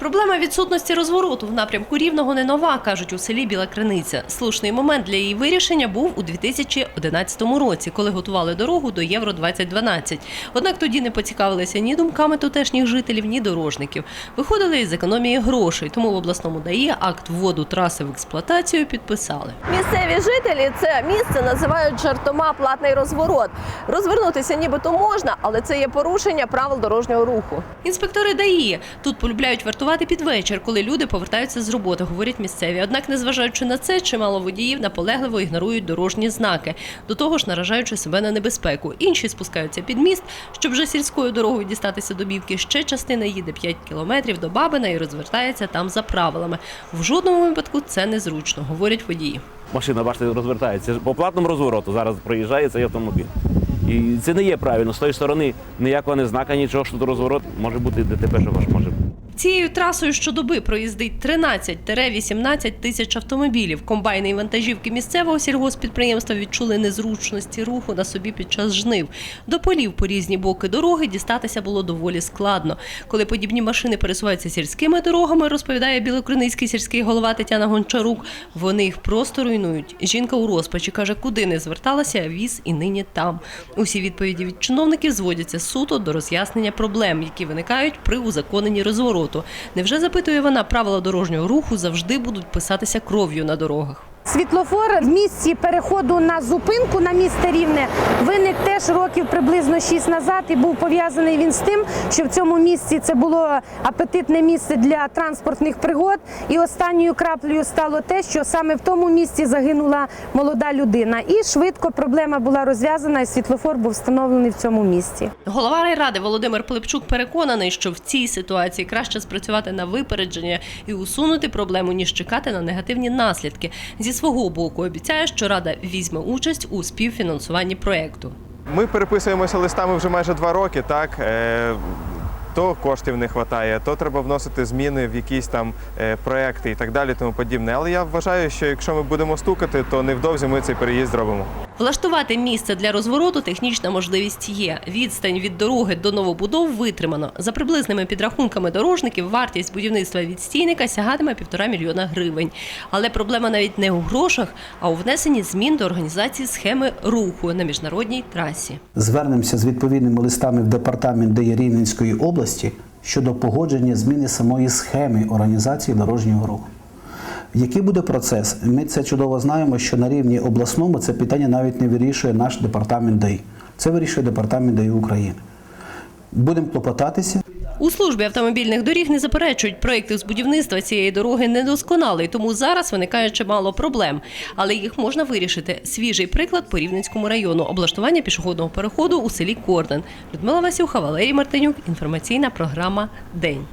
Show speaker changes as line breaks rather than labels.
Проблема відсутності розвороту в напрямку Рівного не нова, кажуть у селі Біла Криниця. Слушний момент для її вирішення був у 2011 році, коли готували дорогу до Євро 2012. Однак тоді не поцікавилися ні думками тутешніх жителів, ні дорожників. Виходили із економії грошей, тому в обласному ДАІ акт вводу траси в експлуатацію підписали.
Місцеві жителі це місце називають жартома платний розворот. Розвернутися нібито можна, але це є порушення правил дорожнього руху.
Інспектори ДАІ тут полюбляють вартувати під вечір, коли люди повертаються з роботи, говорять місцеві. Однак, незважаючи на це, чимало водіїв наполегливо ігнорують дорожні знаки, до того ж наражаючи себе на небезпеку. Інші спускаються під міст, щоб вже сільською дорогою дістатися до Бівки. Ще частина їде 5 кілометрів до Бабина і розвертається там за правилами. В жодному випадку це незручно, говорять водії.
Машина, бачите, розвертається. По платному розвороту зараз проїжджає цей автомобіль. І це не є правильно. З тої сторони ніякого не знака, нічого, що тут розворот може бути ДТП, що ваш може.
Цією трасою щодоби проїздить 13-18 тисяч автомобілів. Комбайни і вантажівки місцевого сільгоспідприємства відчули незручності руху на собі під час жнив. До полів по різні боки дороги дістатися було доволі складно. Коли подібні машини пересуваються сільськими дорогами, розповідає білокриницький сільський голова Тетяна Гончарук, вони їх просто руйнують. Жінка у розпачі каже, куди не зверталася, віз і нині там. Усі відповіді від чиновників зводяться суто до роз'яснення проблем, які виникають при узаконенні розвороту. Невже запитує вона, правила дорожнього руху завжди будуть писатися кров'ю на дорогах?
Світлофор в місці переходу на зупинку на місце рівне виник теж років приблизно 6 назад і був пов'язаний він з тим, що в цьому місці це було апетитне місце для транспортних пригод. І останньою краплею стало те, що саме в тому місці загинула молода людина. І швидко проблема була розв'язана, і світлофор був встановлений в цьому місці.
Голова райради Володимир Пилипчук переконаний, що в цій ситуації краще спрацювати на випередження і усунути проблему, ніж чекати на негативні наслідки. Зі свого боку обіцяє, що рада візьме участь у співфінансуванні проєкту.
Ми переписуємося листами вже майже два роки. Так Е, то коштів не вистачає, то треба вносити зміни в якісь там е, проекти і так далі, тому подібне. Але я вважаю, що якщо ми будемо стукати, то невдовзі ми цей переїзд зробимо.
Влаштувати місце для розвороту технічна можливість є. Відстань від дороги до новобудов витримано. За приблизними підрахунками дорожників вартість будівництва відстійника сягатиме півтора мільйона гривень. Але проблема навіть не у грошах, а у внесенні змін до організації схеми руху на міжнародній трасі.
Звернемося з відповідними листами в департамент Рівненської області щодо погодження зміни самої схеми організації дорожнього руху. Який буде процес? Ми це чудово знаємо, що на рівні обласному це питання навіть не вирішує наш департамент ДАІ. Це вирішує департамент ДАІ України. Будемо клопотатися.
У службі автомобільних доріг не заперечують, проєкт з будівництва цієї дороги недосконалий, тому зараз виникає чимало проблем. Але їх можна вирішити. Свіжий приклад по Рівненському району облаштування пішохідного переходу у селі Корден. Людмила Васюха, Валерій Мартинюк. Інформаційна програма День.